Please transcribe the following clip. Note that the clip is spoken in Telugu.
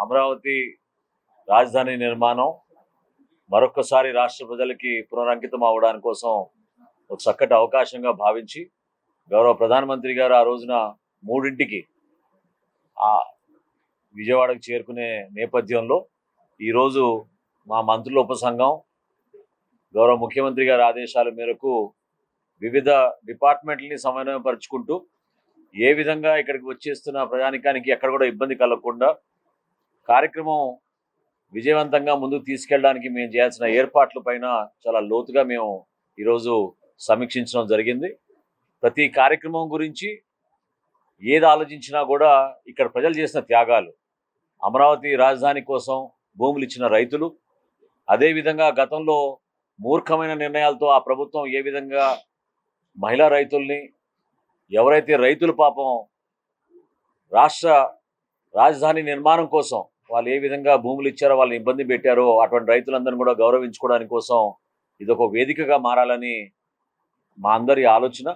అమరావతి రాజధాని నిర్మాణం మరొక్కసారి రాష్ట్ర ప్రజలకి పునరంకితం అవడానికి కోసం ఒక చక్కటి అవకాశంగా భావించి గౌరవ ప్రధానమంత్రి గారు ఆ రోజున మూడింటికి ఆ విజయవాడకు చేరుకునే నేపథ్యంలో ఈరోజు మా మంత్రుల ఉపసంఘం గౌరవ ముఖ్యమంత్రి గారి ఆదేశాల మేరకు వివిధ డిపార్ట్మెంట్లని సమన్వయపరుచుకుంటూ ఏ విధంగా ఇక్కడికి వచ్చేస్తున్న ప్రజానికానికి ఎక్కడ కూడా ఇబ్బంది కలగకుండా కార్యక్రమం విజయవంతంగా ముందుకు తీసుకెళ్ళడానికి మేము చేయాల్సిన ఏర్పాట్ల పైన చాలా లోతుగా మేము ఈరోజు సమీక్షించడం జరిగింది. ప్రతి కార్యక్రమం గురించి ఏది ఆలోచించినా కూడా ఇక్కడ ప్రజలు చేసిన త్యాగాలు అమరావతి రాజధాని కోసం భూములు ఇచ్చిన రైతులు అదేవిధంగా గతంలో మూర్ఖమైన నిర్ణయాలతో ఆ ప్రభుత్వం ఏ విధంగా మహిళా రైతుల్ని ఎవరైతే రైతులు పాపం రాష్ట్ర రాజధాని నిర్మాణం కోసం వాళ్ళు ఏ విధంగా భూములు ఇచ్చారో వాళ్ళని ఇబ్బంది పెట్టారో అటువంటి రైతులందరినీ కూడా గౌరవించుకోవడానికి కోసం ఇది ఒక వేదికగా మారాలని మా అందరి ఆలోచన.